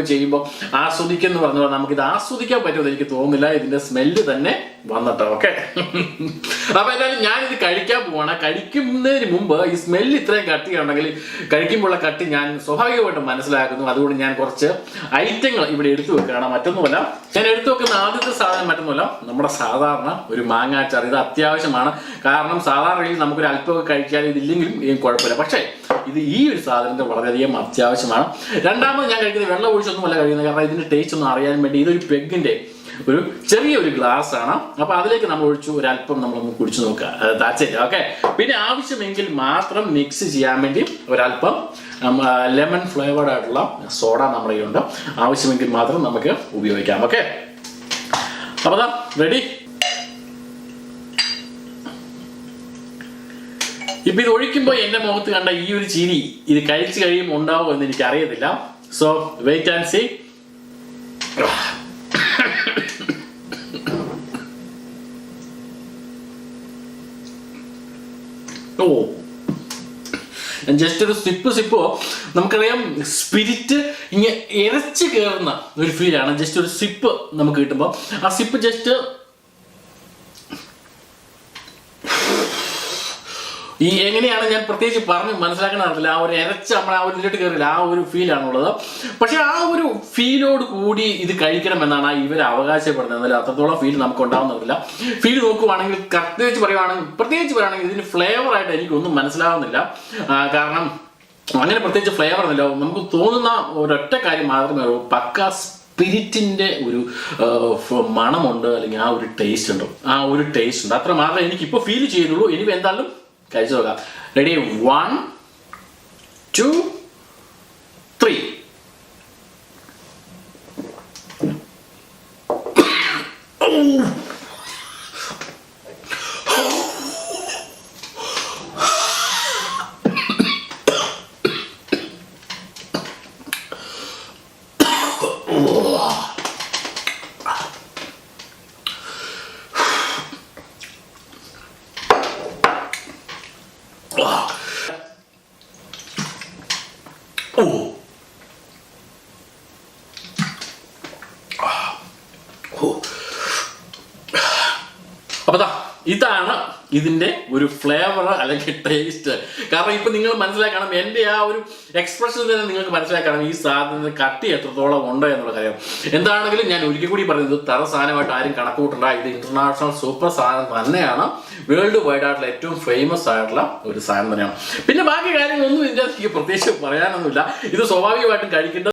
ചെയ്യുമ്പോൾ ആസ്വദിക്കുക എന്ന് നമുക്ക് ഇത് ആസ്വദിക്കാൻ പറ്റുമെന്ന് എനിക്ക് തോന്നുന്നില്ല. ഇതിന്റെ സ്മെല്ല് തന്നെ വന്നിട്ടോ. ഓക്കെ അപ്പൊ എന്തായാലും ഞാൻ ഇത് കഴിക്കാൻ പോവാണ്. കഴിക്കുന്നതിന് മുമ്പ് ഈ സ്മെല്ല് ഇത്രയും കട്ടിയുണ്ടെങ്കിൽ കഴിക്കുമ്പോഴുള്ള കട്ടി ഞാൻ സ്വാഭാവികമായിട്ടും മനസ്സിലാക്കുന്നു. അതുകൊണ്ട് ഞാൻ കുറച്ച് ഐറ്റങ്ങൾ ഇവിടെ എടുത്തു വെക്കുകയാണ്. മറ്റൊന്നുമല്ല ഞാൻ എടുത്തു വെക്കുന്ന ആദ്യത്തെ സാധനം മറ്റൊന്നുമല്ല നമ്മുടെ സാധാരണ ഒരു മാങ്ങാച്ചാർ ഇത് അത്യാവശ്യമാണ്. കാരണം സാധാരണ രീതിയിൽ നമുക്കൊരു അല്പമൊക്കെ കഴിക്കാൻ ഇതില്ലെങ്കിലും കുഴപ്പമില്ല. പക്ഷേ ഇത് ഈ ഒരു സാധനത്തിന് വളരെയധികം അത്യാവശ്യമാണ്. രണ്ടാമത് ഞാൻ കഴിക്കുന്നത് വെള്ളം ഒഴിച്ചൊന്നുമല്ല കഴിക്കുന്നത്. കാരണം ഇതിന്റെ ടേസ്റ്റ് ഒന്ന് അറിയാൻ വേണ്ടി ഇതൊരു പെഗിന്റെ ഒരു ചെറിയ ഒരു ഗ്ലാസ് ആണ്. അപ്പൊ അതിലേക്ക് നമ്മൾ ഒഴിച്ചു. ഒരല്പം നമ്മളൊന്ന് കുടിച്ചു നോക്കുക. താച്ചേരി ഓക്കെ പിന്നെ ആവശ്യമെങ്കിൽ മാത്രം മിക്സ് ചെയ്യാൻ വേണ്ടി ഒരല്പം ലെമൺ ഫ്ലേവേർഡ് ആയിട്ടുള്ള സോഡ നമ്മുടെ കയ്യിലുണ്ട്. ആവശ്യമെങ്കിൽ മാത്രം നമുക്ക് ഉപയോഗിക്കാം. ഓക്കെ അപ്പൊ റെഡി ഇപ്പൊ ഇത് ഒഴിക്കുമ്പോൾ എന്റെ മുഖത്ത് കണ്ട ഈ ഒരു ചിരി ഇത് കഴിച്ചു കഴിയുമ്പോൾ ഉണ്ടാവും എന്ന് എനിക്ക് അറിയത്തില്ല so wait and see oh just ഒരു സിപ്പ് സിപ്പോ നമുക്കറിയാം സ്പിരിറ്റ് ഇങ്ങനെ ഇരച്ച് കയറുന്ന ഒരു ഫീലാണ് ജസ്റ്റ് ഒരു സിപ്പ് നമുക്ക് കിട്ടുമ്പോൾ ആ സിപ്പ് ജസ്റ്റ് ഈ എങ്ങനെയാണ് ഞാൻ പ്രത്യേകിച്ച് പറഞ്ഞ് മനസ്സിലാക്കാൻ ആ ഒരു ഇരച്ച നമ്മൾ ആ ഒരു ഇതിലോട്ട് കയറില്ല. ആ ഒരു ഫീലാണുള്ളത് പക്ഷെ ആ ഒരു ഫീലോട് കൂടി ഇത് കഴിക്കണം എന്നാണ് ഇവർ അവകാശപ്പെടുന്നത്. എന്നാലും അത്രത്തോളം ഫീൽ നമുക്ക് ഉണ്ടാവുന്നില്ല ഫീൽ നോക്കുവാണെങ്കിൽ പ്രത്യേകിച്ച് പറയുവാണെങ്കിൽ പ്രത്യേകിച്ച് പറയുകയാണെങ്കിൽ ഇതിന് ഫ്ലേവർ ആയിട്ട് എനിക്കൊന്നും മനസ്സിലാവുന്നില്ല. കാരണം അങ്ങനെ പ്രത്യേകിച്ച് ഫ്ലേവർ ഒന്നുമില്ല. നമുക്ക് തോന്നുന്ന ഒരൊറ്റ കാര്യം മാത്രമേ ഉള്ളൂ. പക്ക സ്പിരിറ്റിന്റെ ഒരു മണമുണ്ട്. അല്ലെങ്കിൽ ആ ഒരു ടേസ്റ്റ് ഉണ്ട്. ആ ഒരു ടേസ്റ്റ് ഉണ്ട്. അത്ര മാത്രമേ എനിക്ക് ഇപ്പോൾ ഫീൽ ചെയ്യുന്നുള്ളൂ. ഇനി എന്തായാലും കഴിച്ചു നോക്കാം ready one two three oh oh. അപ്പൊ ദാ ഇതാണ് ഇതിന്റെ ഒരു ഫ്ലേവർ അല്ലെങ്കിൽ ടേസ്റ്റ് കാരണം ഇപ്പൊ നിങ്ങൾ മനസ്സിലാക്കണം എന്റെ ആ ഒരു എക്സ്പ്രഷൻ തന്നെ നിങ്ങൾക്ക് മനസ്സിലാക്കണം ഈ സാധനത്തിന് കട്ടി എത്രത്തോളം ഉണ്ട് എന്നുള്ള കാര്യം. എന്താണെങ്കിലും ഞാൻ ഒരിക്കൽ കൂടി പറയുന്നത് തറ സാധനമായിട്ട് ആരും കണക്ക് കൂട്ടണ്ട ഇത് ഇന്റർനാഷണൽ സൂപ്പർ സാധനം തന്നെയാണ്. വേൾഡ് വൈഡ് ആയിട്ടുള്ള ഏറ്റവും ഫേമസ് ആയിട്ടുള്ള ഒരു സാധനം തന്നെയാണ്. പിന്നെ ബാക്കി കാര്യങ്ങളൊന്നും എനിക്ക് പ്രത്യേകിച്ച് പറയാനൊന്നുമില്ല. ഇത് സ്വാഭാവികമായിട്ടും കഴിക്കേണ്ട